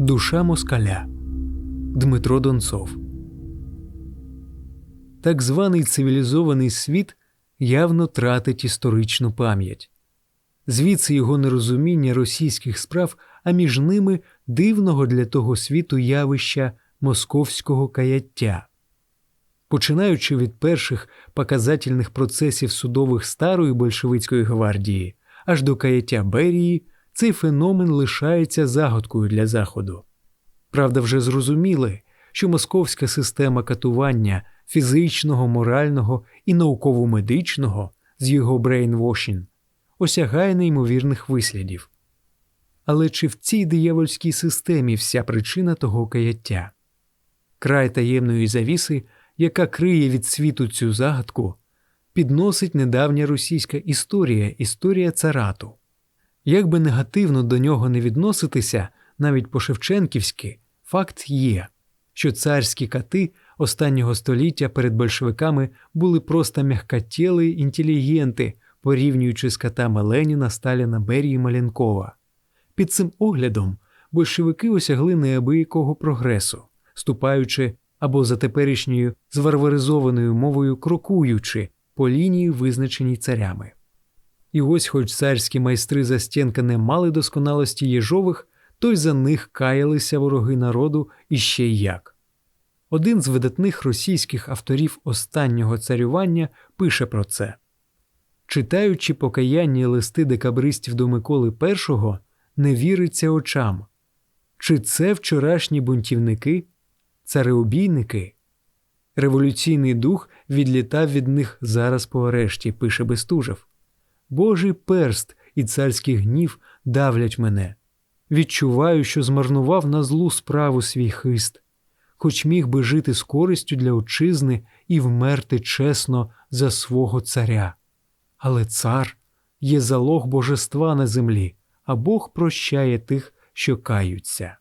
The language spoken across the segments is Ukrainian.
Душа москаля Дмитро Донцов. Так званий цивілізований світ явно тратить історичну пам'ять. Звідси його нерозуміння російських справ, а між ними дивного для того світу явища московського каяття. Починаючи від перших показательних процесів судових старої большевицької гвардії аж до каяття Берії, цей феномен лишається загадкою для Заходу. Правда, вже зрозуміли, що московська система катування фізичного, морального і науково-медичного з його брейнвошін осягає неймовірних вислідів. Але чи в цій диявольській системі вся причина того каяття? Край таємної завіси, яка криє від світу цю загадку, підносить недавня російська історія, історія царату. Як би негативно до нього не відноситися, навіть по Шевченківськи, факт є, що царські кати останнього століття перед большевиками були просто м'якотєли інтелігенти, порівнюючи з катами Леніна, Сталіна, Берії Малянкова. Під цим оглядом большевики осягли неабиякого прогресу, ступаючи або за теперішньою зварваризованою мовою крокуючи по лінії, визначеній царями. І ось, хоч царські майстри Застєнка не мали досконалості Єжових, то й за них каялися вороги народу іще й як. Один з видатних російських авторів останнього царювання пише про це читаючи покаянні листи декабристів до Миколи І, не віриться очам. Чи це вчорашні бунтівники, цареобійники? Революційний дух відлітав від них зараз по арешті, пише Бестужев. Божий перст і царський гнів давлять мене. Відчуваю, що змарнував на злу справу свій хист, хоч міг би жити з користю для отчизни і вмерти чесно за свого царя. Але цар є залог божества на землі, а Бог прощає тих, що каються.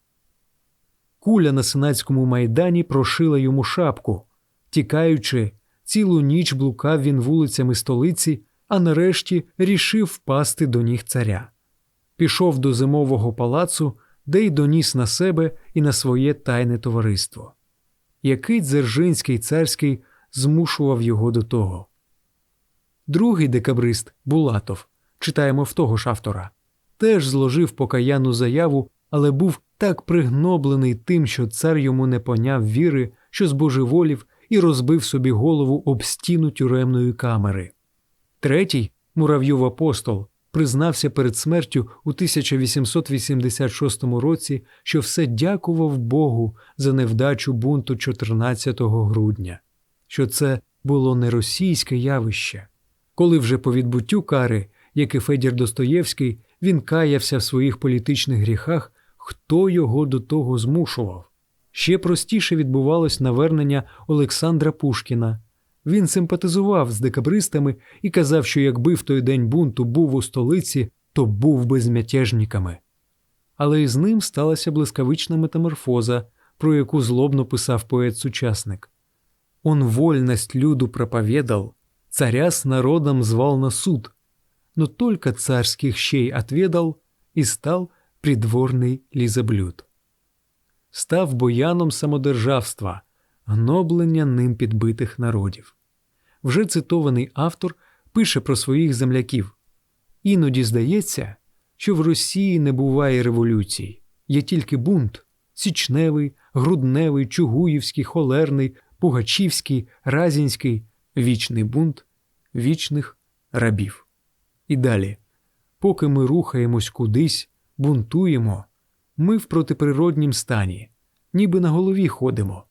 Куля на сенатському майдані прошила йому шапку. Тікаючи, цілу ніч блукав він вулицями столиці, а нарешті рішив впасти до ніг царя. Пішов до зимового палацу, де й доніс на себе і на своє тайне товариство. Який дзержинський царський змушував його до того. Другий декабрист Булатов, читаємо в того ж автора, теж зложив покаяну заяву, але був так пригноблений тим, що цар йому не поняв віри, що збожеволів і розбив собі голову об стіну тюремної камери. Третій, муравйов апостол, признався перед смертю у 1886 році, що все дякував Богу за невдачу бунту 14 грудня, що це було не російське явище. Коли вже по відбуттю кари, як і Федір Достоєвський, він каявся в своїх політичних гріхах, хто його до того змушував. Ще простіше відбувалось навернення Олександра Пушкіна. Він симпатизував з декабристами і казав, що якби в той день бунту був у столиці, то був би з мятежниками. Але із ним сталася блискавична метаморфоза, про яку злобно писав поет-сучасник. Он вольность люду проповедал, царя с народом звал на суд, но только царских щей отведал и стал придворний лізоблюд. Став бояном самодержавства, гноблення ним підбитих народів. Вже цитований автор пише про своїх земляків. Іноді здається, що в Росії не буває революцій, є тільки бунт січневий, грудневий, чугуївський, холерний, пугачівський, разінський, вічний бунт вічних рабів. І далі, поки ми рухаємось кудись, бунтуємо, ми в протиприроднім стані, ніби на голові ходимо.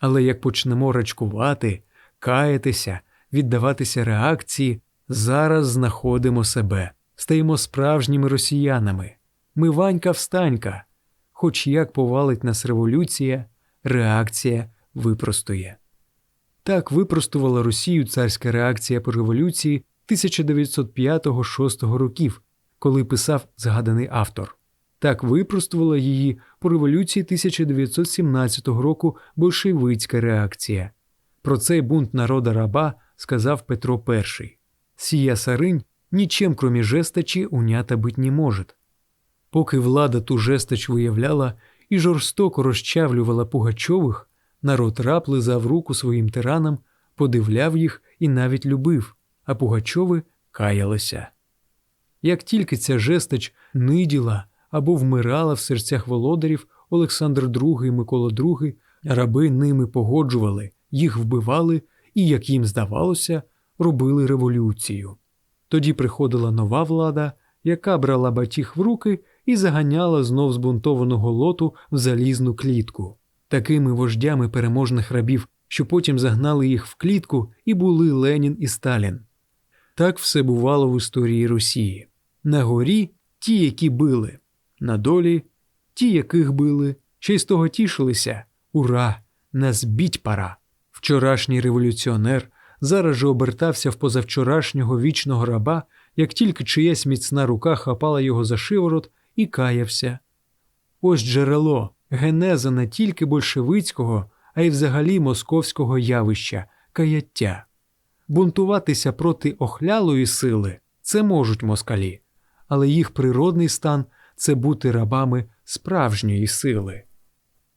Але як почнемо рачкувати, каятися, віддаватися реакції, зараз знаходимо себе, стаємо справжніми росіянами. Ми Ванька встанька, хоч як повалить нас революція, реакція випростує. Так випростувала Росію царська реакція по революції 1905-6 років, коли писав згаданий автор. Так випростувала її по революції 1917 року большевицька реакція. Про цей бунт народа раба сказав Петро І. Сія сарынь нічим, кроме жесточі, унята бить не може. Поки влада ту жесточ виявляла і жорстоко розчавлювала Пугачових, народ раб лизав руку своїм тиранам, подивляв їх і навіть любив, а Пугачови каялися. Як тільки ця жестич ниділа або вмирала в серцях володарів Олександр II і Микола II, раби ними погоджували, їх вбивали і, як їм здавалося, робили революцію. Тоді приходила нова влада, яка брала батіг в руки і заганяла знов збунтованого лоту в залізну клітку. Такими вождями переможних рабів, що потім загнали їх в клітку, і були Ленін і Сталін. Так все бувало в історії Росії. На горі ті, які били, на долі ті, яких били, ще й з того тішилися. Ура! Нас біть пора! Вчорашній революціонер зараз же обертався в позавчорашнього вічного раба, як тільки чиясь міцна рука хапала його за шиворот і каявся. Ось джерело, генеза не тільки большевицького, а й взагалі московського явища, каяття. Бунтуватися проти охлялої сили це можуть москалі, але їх природний стан це бути рабами справжньої сили.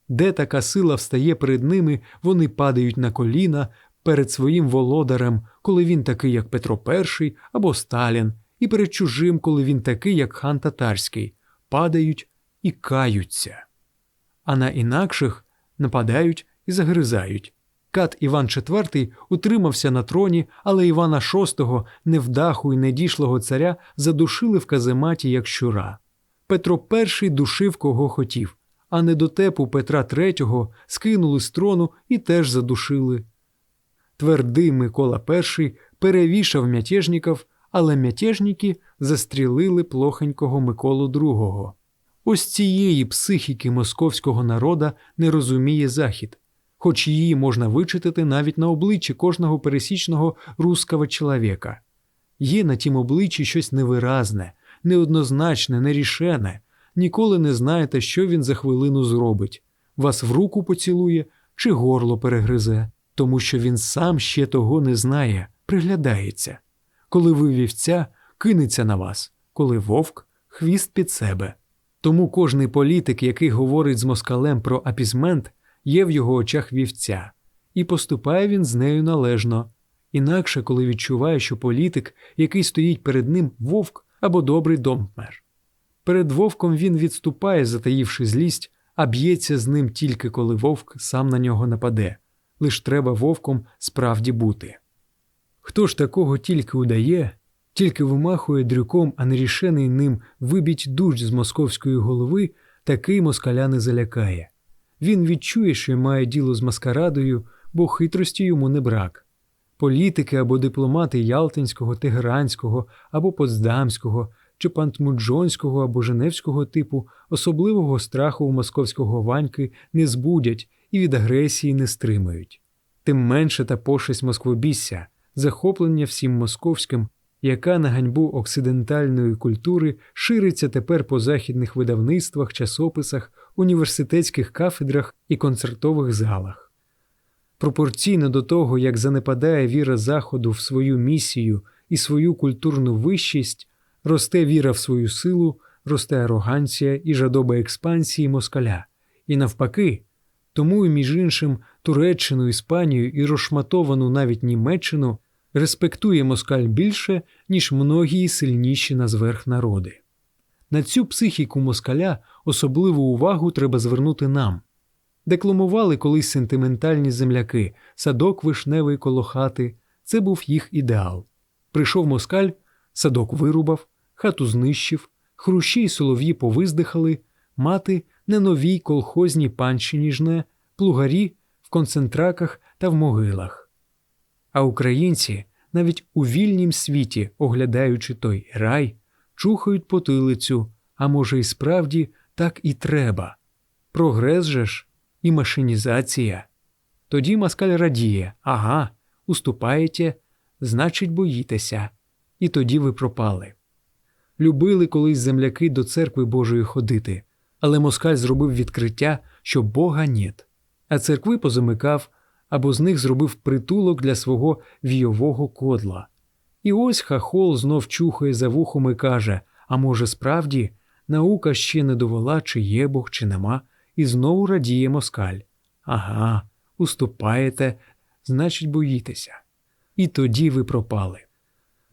Де така сила встає перед ними, вони падають на коліна перед своїм володарем, коли він такий, як Петро І або Сталін, і перед чужим, коли він такий, як хан татарський, падають і каються. А на інакших нападають і загризають. Кат Іван IV утримався на троні, але Івана VI, невдаху і недішлого царя, задушили в казематі як щура. Петро І душив кого хотів, а недотепу Петра III скинули з трону і теж задушили. Твердий Микола І перевішав мятежників, але мятежники застрілили плохенького Миколу II. Ось цієї психіки московського народа не розуміє Захід, хоч її можна вичитати навіть на обличчі кожного пересічного руского чоловіка. Є на тім обличчі щось невиразне, неоднозначне, нерішене. Ніколи не знаєте, що він за хвилину зробить вас в руку поцілує чи горло перегризе, тому що він сам ще того не знає, приглядається. Коли ви вівця, кинеться на вас, коли вовк хвіст під себе. Тому кожний політик, який говорить з москалем про апізмент, є в його очах вівця, і поступає він з нею належно. Інакше, коли відчуває, що політик, який стоїть перед ним вовк або добрий доммер. Перед вовком він відступає, затаївши злість, а б'ється з ним тільки коли вовк сам на нього нападе. Лиш треба вовком справді бути. Хто ж такого тільки удає, тільки вимахує дрюком, а нерішений ним вибіть душ з московської голови, такий москаля не залякає. Він відчує, що має діло з маскарадою, бо хитрості йому не брак. Політики або дипломати Ялтинського, Тегеранського або Потсдамського чи пантмуджонського або Женевського типу особливого страху у московського ваньки не збудять і від агресії не стримають. Тим менше та пошесть москвобісся, захоплення всім московським, яка на ганьбу оксидентальної культури шириться тепер по західних видавництвах, часописах, університетських кафедрах і концертових залах. Пропорційно до того, як занепадає віра Заходу в свою місію і свою культурну вищість, росте віра в свою силу, росте ароганція і жадоба експансії москаля, і навпаки, тому і між іншим Туреччину, Іспанію і розшматовану навіть Німеччину респектує москаль більше, ніж многії сильніші на зверх народи. На цю психіку москаля особливу увагу треба звернути нам. Декламували колись сентиментальні земляки, садок вишневий коло хати це був їх ідеал. Прийшов москаль, садок вирубав, хату знищив, хрущі й солов'ї повиздихали, мати не новій колхозній панщині жне, плугарі в концентраках та в могилах. А українці навіть у вільнім світі, оглядаючи той рай, чухають потилицю, а може, і справді так і треба. Прогрес же ж і машинізація. Тоді москаль радіє, ага, уступаєте, значить, боїтеся, і тоді ви пропали. Любили колись земляки до церкви Божої ходити, але москаль зробив відкриття, що Бога нет, а церкви позамикав або з них зробив притулок для свого війового кодла. І ось хахол знов чухає за вухом і каже: А може, справді, наука ще не довела, чи є Бог, чи нема, і знову радіє москаль. Ага, уступаєте, значить, боїтеся. І тоді ви пропали.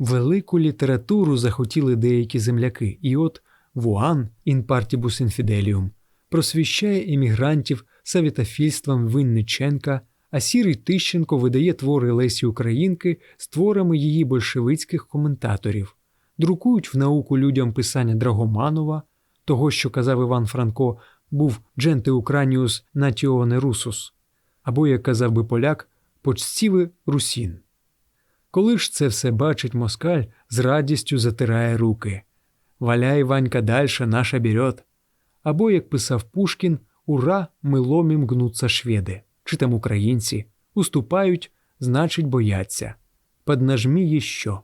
Велику літературу захотіли деякі земляки, і от Вуан in partibus infidelium просвіщає емігрантів савітофільством Винниченка, а Сірий Тищенко видає твори Лесі Українки з творами її большевицьких коментаторів, друкують в науку людям писання Драгоманова, того, що казав Іван Франко, був дженте Украніус натіоне русус, або, як казав би поляк, почтіве русін. Коли ж це все бачить москаль, з радістю затирає руки. Валяй, Ванька, дальше наша берет. Або, як писав Пушкін, ура, ми ломім гнуться шведи, чи там українці, уступають, значить, бояться. Поднажмі є що.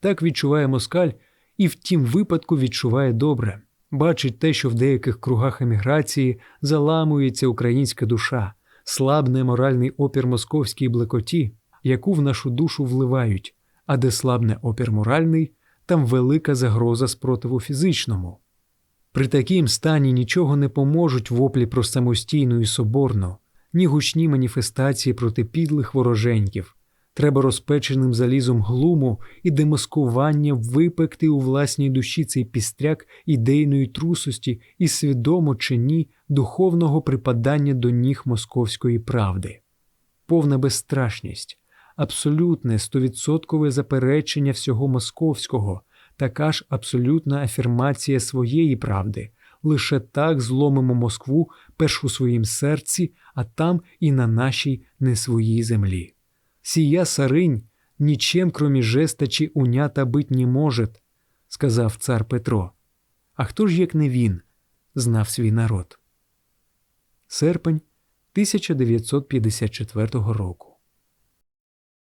Так відчуває москаль, і в тім випадку відчуває добре, бачить те, що в деяких кругах еміграції заламується українська душа, слабне моральний опір московській блекоті, яку в нашу душу вливають, а де слабне опір моральний, там велика загроза спротиву фізичному. При такім стані нічого не поможуть воплі про самостійну і соборну, ні гучні маніфестації проти підлих вороженьків. Треба розпеченим залізом глуму і демаскування випекти у власній душі цей пістряк ідейної трусості і свідомо чи ні духовного припадання до ніг московської правди, повна безстрашність, абсолютне стовідсоткове заперечення всього московського, така ж абсолютна афірмація своєї правди. Лише так зломимо Москву перш у своїм серці, а там і на нашій не своїй землі. Сія сарынь ничем, кроме жестачі, унята бить не может, сказав цар Петро. А хто ж, як не він, знав свій народ? Серпень 1954 року.